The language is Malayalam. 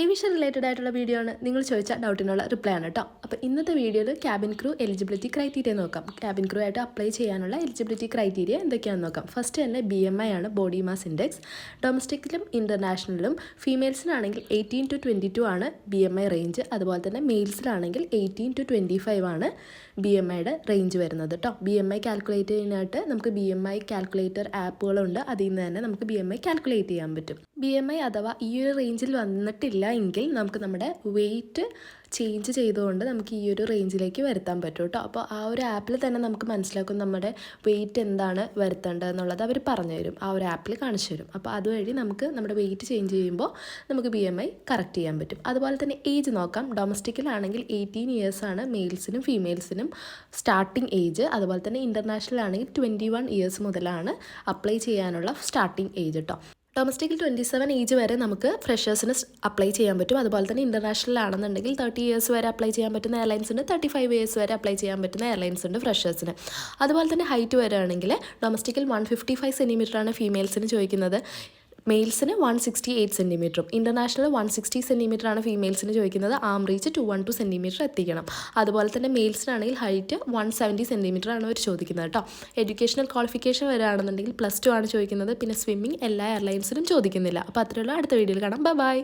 ഏവിഷൻ റിലേറ്റഡ് ആയിട്ടുള്ള വീഡിയോ ആണ്. നിങ്ങൾ ചോദിച്ച ഡൗട്ടിനുള്ള റിപ്ലൈ ആണ് കേട്ടോ അപ്പോൾ ഇന്നത്തെ വീഡിയോയിൽ ക്യാബിൻ ക്രൂ എലിജിബിലിറ്റി ക്രൈറ്റീരിയ നോക്കാം. ക്യാബിൻ ക്രൂ ആയിട്ട് അപ്ലൈ ചെയ്യാനുള്ള എലിജിബിലിറ്റി ക്രൈറ്റീരിയ എന്തൊക്കെയാണെന്ന് നോക്കാം. ഫസ്റ്റ് തന്നെ ബി എം ഐ ആണ് ബോഡി മാസ് ഇൻഡെക്സ് ഡൊമസ്റ്റിക്കിലും ഇന്റർനാഷണലിലും ഫീമെയിൽസിനാണെങ്കിൽ എയ്റ്റീൻ ടു ട്വന്റി ടു ആണ് ബി എം ഐ റേഞ്ച് അതുപോലെ തന്നെ മെയിൽസിലാണെങ്കിൽ എയ്റ്റീൻ ടു ട്വന്റി ഫൈവ് ആണ് ബി എം ഐയുടെ റേഞ്ച് വരുന്നത് കേട്ടോ ബി എം ഐ കാൽക്കുലേറ്റ് ചെയ്യാനായിട്ട് നമുക്ക് ബി എം ഐ കാൽക്കുലേറ്റർ ആപ്പുകളുണ്ട് അതിൽ നിന്ന് തന്നെ നമുക്ക് ബി എം ഐ കാൽക്കുലേറ്റ് ചെയ്യാൻ പറ്റും. ബി എം ഐ അഥവാ ഈ ഒരു റേഞ്ചിൽ വന്നിട്ടില്ല എങ്കിൽ നമുക്ക് നമ്മുടെ വെയിറ്റ് ചേഞ്ച് ചെയ്തുകൊണ്ട് നമുക്ക് ഈ ഒരു റേഞ്ചിലേക്ക് വരുത്താൻ പറ്റും കേട്ടോ. അപ്പോൾ ആ ഒരു ആപ്പിൽ തന്നെ നമുക്ക് മനസ്സിലാക്കും നമ്മുടെ വെയിറ്റ് എന്താണ് വരുത്തേണ്ടത് എന്നുള്ളത് അവർ പറഞ്ഞു തരും. ആ ഒരു ആപ്പിൽ കാണിച്ചു തരും. അപ്പോൾ അതുവഴി നമുക്ക് നമ്മുടെ വെയിറ്റ് ചേഞ്ച് ചെയ്യുമ്പോൾ നമുക്ക് ബി എം ഐ കറക്റ്റ് ചെയ്യാൻ പറ്റും. അതുപോലെ തന്നെ ഏജ് നോക്കാം. ഡൊമസ്റ്റിക്കിലാണെങ്കിൽ എയ്റ്റീൻ ഇയേഴ്സാണ് മെയിൽസിനും ഫീമെയിൽസിനും സ്റ്റാർട്ടിംഗ് ഏജ് അതുപോലെ തന്നെ ഇന്റർനാഷണൽ ആണെങ്കിൽ ട്വന്റി വൺ ഇയേഴ്സ് മുതലാണ് അപ്ലൈ ചെയ്യാനുള്ള സ്റ്റാർട്ടിംഗ് ഏജ് കേട്ടോ. ഡൊമസ്റ്റിക്കിൽ ട്വന്റി സെവൻ ഏജ് വരെ നമുക്ക് ഫ്രഷേഴ്സിന് അപ്ലൈ ചെയ്യാൻ പറ്റും. അതുപോലെ തന്നെ ഇന്റർനാഷണൽ ആണെന്നുണ്ടെങ്കിൽ തേർട്ടി ഇയേഴ്സ് വരെ അപ്ലൈ ചെയ്യാൻ പറ്റുന്ന എയർലൈൻസ് ഉണ്ട്. തേർട്ടി ഫൈവ് ഇയേഴ്സ് വരെ അപ്ലൈ ചെയ്യാൻ പറ്റുന്ന എയർലൈൻസ് ഉണ്ട് ഫ്രഷേഴ്സിന് അതുപോലെ തന്നെ ഹൈറ്റ് വരികയാണെങ്കിൽ ഡൊമസ്റ്റിക്കിൽ വൺ ഫിഫ്റ്റി ഫൈവ് സെന്റിമീറ്ററാണ് ഫീമെയിൽസിന് ചോദിക്കുന്നത്. മെയിൽസിന് വൺ സിക്സ്റ്റി എയ്റ്റ് സെന്റിമീറ്ററും ഇന്റർനാഷണൽ വൺ സിക്സ്റ്റി സെന്റിമീറ്ററാണ് ഫീമെയിൽസിന് ചോദിക്കുന്നത്. Arm reach two one two centimetre എത്തിക്കണം. അതുപോലെ തന്നെ മെയിൽസിനാണെങ്കിൽ ഹൈറ്റ് വൺ സെവന്റി സെന്റിമീറ്റർ ആണ് അവർ ചോദിക്കുന്നത് കേട്ടോ. എഡ്യൂക്കേഷണൽ ക്വാളിഫിക്കേഷൻ വരികയാണെന്നുണ്ടെങ്കിൽ പ്ലസ് ടു ആണ് ചോദിക്കുന്നത്. പിന്നെ സ്വിമ്മിംഗ് എല്ലാ എയർലൈൻസിനും ചോദിക്കുന്നില്ല. അപ്പോൾ അത്രയുള്ള അടുത്ത വീഡിയോയിൽ കാണാം. ബൈ